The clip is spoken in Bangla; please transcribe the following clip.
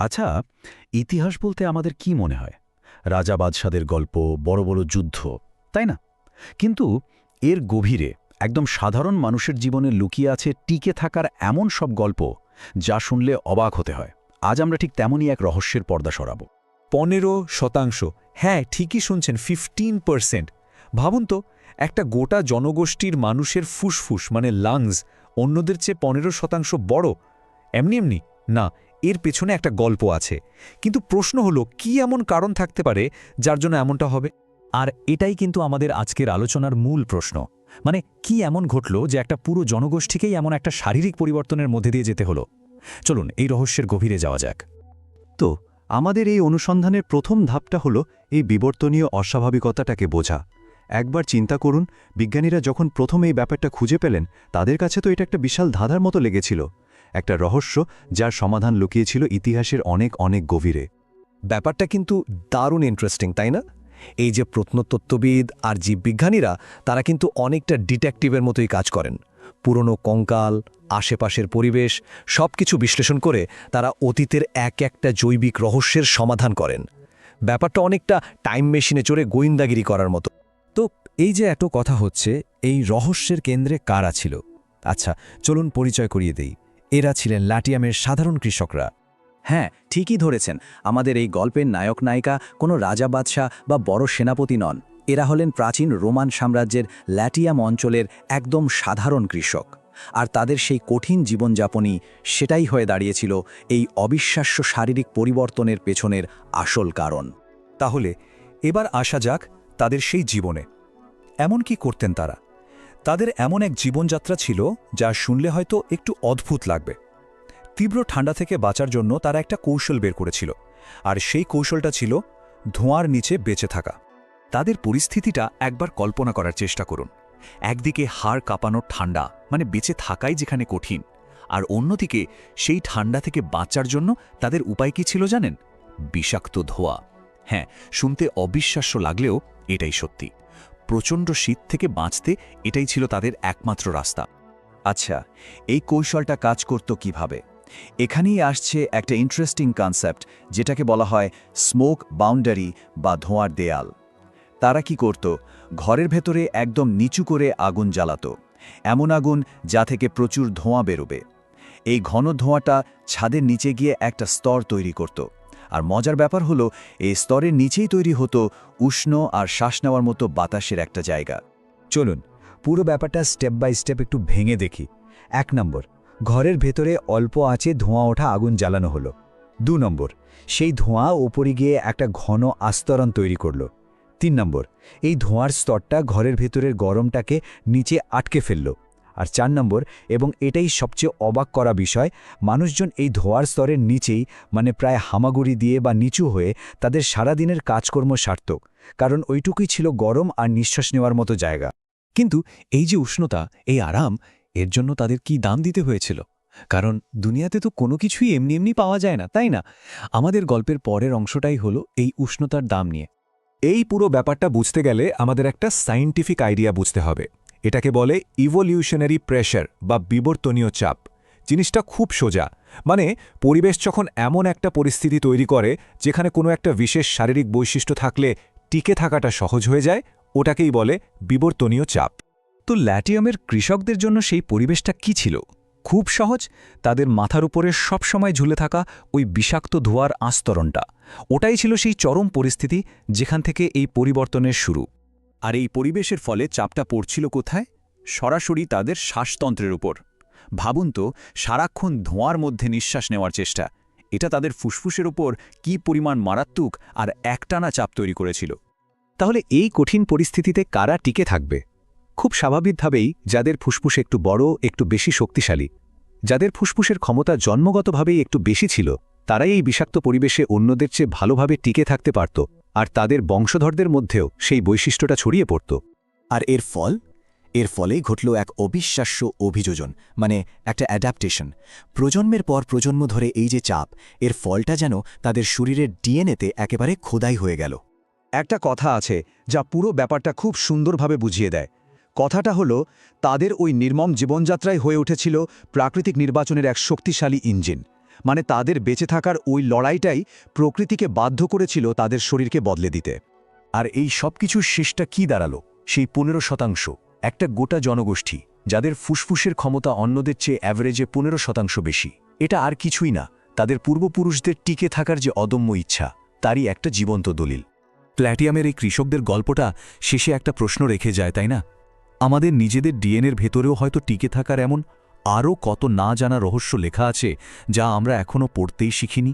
আচ্ছা ইতিহাস বলতে আমাদের কি মনে হয়? রাজা বাদশাদের গল্প, বড় বড় যুদ্ধ, তাই না? কিন্তু এর গভীরে একদম সাধারণ মানুষের জীবনে লুকিয়ে আছে টিকে থাকার এমন সব গল্প যা শুনলে অবাক হতে হয়। আজ আমরা ঠিক তেমনই এক রহস্যের পর্দা সরাব। পনেরো শতাংশ। হ্যাঁ ঠিকই শুনছেন ফিফটিন পার্সেন্ট ভাবুন তো, একটা গোটা জনগোষ্ঠীর মানুষের ফুসফুস মানে লাংস অন্যদের চেয়ে পনেরো শতাংশ বড়। এমনি এমনি, না এর পেছনে একটা গল্প আছে। কিন্তু প্রশ্ন হলো, কি এমন কারণ থাকতে পারে যার জন্য এমনটা হবে? আর এটাই কিন্তু আমাদের আজকের আলোচনার মূল প্রশ্ন। মানে কি এমন ঘটল যে একটা পুরো জনগোষ্ঠীকেই এমন একটা শারীরিক পরিবর্তনের মধ্যে দিয়ে যেতে হলো? চলুন, এই রহস্যের গভীরে যাওয়া যাক। তো, আমাদের এই অনুসন্ধানের প্রথম ধাপটা হলো এই বিবর্তনীয় অস্বাভাবিকতাটাকে বোঝা। একবার চিন্তা করুন, বিজ্ঞানীরা যখন প্রথম এই ব্যাপারটা খুঁজে পেলেন, তাদের কাছে তো এটা একটা বিশাল ধাঁধার মতো লেগেছিল। একটা রহস্য যার সমাধান লুকিয়েছিল ইতিহাসের অনেক অনেক গভীরে। ব্যাপারটা কিন্তু দারুণ ইন্টারেস্টিং তাই না? এই যে প্রত্নতত্ত্ববিদ আর জীববিজ্ঞানীরা, তারা কিন্তু অনেকটা ডিটেকটিভের মতোই কাজ করেন। পুরনো কঙ্কাল, আশেপাশের পরিবেশ সব কিছু বিশ্লেষণ করে তারা অতীতের এক একটা জৈবিক রহস্যের সমাধান করেন। ব্যাপারটা অনেকটা টাইম মেশিনে চড়ে গোয়েন্দাগিরি করার মতো। তো এই যে এত কথা হচ্ছে, এই রহস্যের কেন্দ্রে কারা ছিল? আচ্ছা চলুন পরিচয় করিয়ে দেই। এরা ছিলেন লাটিয়ামের সাধারণ কৃষকরা। হ্যাঁ ঠিকই ধরেছেন, আমাদের এই গল্পের নায়ক নায়িকা কোনো রাজা বাদশাহ বা বড় সেনাপতি নন। এরা হলেন প্রাচীন রোমান সাম্রাজ্যের ল্যাটিয়াম অঞ্চলের একদম সাধারণ কৃষক। আর তাদের সেই কঠিন জীবনযাপনই সেটাই হয়ে দাঁড়িয়েছিল এই অবিশ্বাস্য শারীরিক পরিবর্তনের পেছনের আসল কারণ। তাহলে, এবার আসা যাক তাদের সেই জীবনে। এমন কি করতেন তারা? তাদের এমন এক জীবনযাত্রা ছিল যা শুনলে হয়তো একটু অদ্ভুত লাগবে। তীব্র ঠান্ডা থেকে বাঁচার জন্য তারা একটা কৌশল বের করেছিল, আর সেই কৌশলটা ছিল ধোঁয়ার নিচে বেঁচে থাকা। তাদের পরিস্থিতিটা একবার কল্পনা করার চেষ্টা করুন। একদিকে হাড় কাঁপানোর ঠান্ডা মানে বেঁচে থাকাই যেখানে কঠিন, আর অন্যদিকে সেই ঠান্ডা থেকে বাঁচার জন্য তাদের উপায় কি ছিল জানেন? বিষাক্ত ধোয়া। হ্যাঁ শুনতে অবিশ্বাস্য লাগলেও এটাই সত্যি। প্রচণ্ড শীত থেকে বাঁচতে এটাই ছিল তাদের একমাত্র রাস্তা। আচ্ছা এই কৌশলটা কাজ করত কীভাবে? এখানেই আসছে একটা ইন্টারেস্টিং কনসেপ্ট যেটাকে বলা হয় স্মোক বাউন্ডারি বা ধোঁয়ার দেয়াল। তারা কি করত? ঘরের ভেতরে একদম নিচু করে আগুন জ্বালাত। এমন আগুন যা থেকে প্রচুর ধোঁয়া বেরোবে। এই ঘন ধোঁয়াটা ছাদের নিচে গিয়ে একটা স্তর তৈরি করত। আর মজার ব্যাপার হলো, এই স্তরের নিচেই তৈরি হতো উষ্ণ আর শ্বাস নেওয়ার মতো বাতাসের একটা জায়গা। চলুন, পুরো ব্যাপারটা স্টেপ বাই স্টেপ একটু ভেঙে দেখি। এক নম্বর, ঘরের ভেতরে অল্প আঁচে ধোঁয়া ওঠা আগুন জ্বালানো হলো। দু নম্বর, সেই ধোঁয়া ওপরে গিয়ে একটা ঘন আস্তরণ তৈরি করল। তিন নম্বর, এই ধোঁয়ার স্তরটা ঘরের ভেতরের গরমটাকে নিচে আটকে ফেলল। আর চার নম্বর, এবং এটাই সবচেয়ে অবাক করা বিষয়, মানুষজন এই ধোঁয়ার স্তরের নিচেই মানে প্রায় হামাগুড়ি দিয়ে বা নিচু হয়ে, তাদের সারাদিনের কাজকর্ম সার্থক কারণ ওইটুকুই ছিল গরম আর নিঃশ্বাস নেওয়ার মতো জায়গা। কিন্তু এই যে উষ্ণতা, এই আরাম, এর জন্য তাদের কি দাম দিতে হয়েছিল? কারণ দুনিয়াতে তো কোনো কিছুই এমনি এমনি পাওয়া যায় না, তাই না? আমাদের গল্পের পরের অংশটাই হলো এই উষ্ণতার দাম নিয়ে। এই পুরো ব্যাপারটা বুঝতে গেলে আমাদের একটা সাইন্টিফিক আইডিয়া বুঝতে হবে। এটাকে বলে ইভলিউশনারি প্রেশার বা বিবর্তনীয় চাপ। জিনিসটা খুব সোজা। মানে পরিবেশ যখন এমন একটা পরিস্থিতি তৈরি করে, যেখানে কোনো একটা বিশেষ শারীরিক বৈশিষ্ট্য থাকলে টিকে থাকাটা সহজ হয়ে যায়, ওটাকেই বলে বিবর্তনীয় চাপ। তো ল্যাটিয়ামের কৃষকদের জন্য সেই পরিবেশটা কি ছিল? খুব সহজ। তাদের মাথার উপরে সবসময় ঝুলে থাকা ওই বিষাক্ত ধোয়ার আস্তরণটা। ওটাই ছিল সেই চরম পরিস্থিতি যেখান থেকে এই পরিবর্তনের শুরু। আর এই পরিবেশের ফলে চাপটা পড়ছিল কোথায়? সরাসরি তাদের শ্বাসতন্ত্রের উপর। ভাবুন তো, সারাক্ষণ ধোঁয়ার মধ্যে নিঃশ্বাস নেওয়ার চেষ্টা। এটা তাদের ফুসফুসের ওপর কি পরিমাণ মারাত্মক আর একটানা চাপ তৈরি করেছিল। তাহলে এই কঠিন পরিস্থিতিতে কারা টিকে থাকবে? খুব স্বাভাবিকভাবেই যাদের ফুসফুস একটু বড়, একটু বেশি শক্তিশালী, যাদের ফুসফুসের ক্ষমতা জন্মগতভাবেই একটু বেশি ছিল তারাই এই বিষাক্ত পরিবেশে অন্যদের চেয়ে ভালোভাবে টিকে থাকতে পারত আর তাদের বংশধরদের মধ্যেও সেই বৈশিষ্ট্যটা ছড়িয়ে পড়ত। আর এর ফল? এর ফলেই ঘটল এক অবিশ্বাস্য অভিযোজন মানে একটা অ্যাডাপ্টেশন প্রজন্মের পর প্রজন্ম ধরে এই যে চাপ এর ফলটা যেন তাদের শরীরের ডিএনএতে একেবারে খোদাই হয়ে গেল। একটা কথা আছে যা পুরো ব্যাপারটা খুব সুন্দরভাবে বুঝিয়ে দেয়। কথাটা হলো তাদের ওই নির্মম জীবনযাত্রায় হয়ে উঠেছিল প্রাকৃতিক নির্বাচনের এক শক্তিশালী ইঞ্জিন। মানে তাদের বেঁচে থাকার ওই লড়াইটাই প্রকৃতিকে বাধ্য করেছিল তাদের শরীরকে বদলে দিতে। আর এই সব কিছুর শেষটা কি দাঁড়াল? সেই পনেরো শতাংশ, একটা গোটা জনগোষ্ঠী, যাদের ফুসফুসের ক্ষমতা অন্যদের চেয়ে অ্যাভারেজে পনেরো শতাংশ বেশি। এটা আর কিছুই না, তাদের পূর্বপুরুষদের টিকে থাকার যে অদম্য ইচ্ছা, তারই একটা জীবন্ত দলিল। প্ল্যাটিয়ামের এই কৃষকদের গল্পটা শেষে একটা প্রশ্ন রেখে যায়, তাই না? আমাদের নিজেদের ডিএনএর ভেতরেও হয়তো টিকে থাকার এমন আরও কত না জানা রহস্য লেখা আছে যা আমরা এখনও পড়তেই শিখিনি?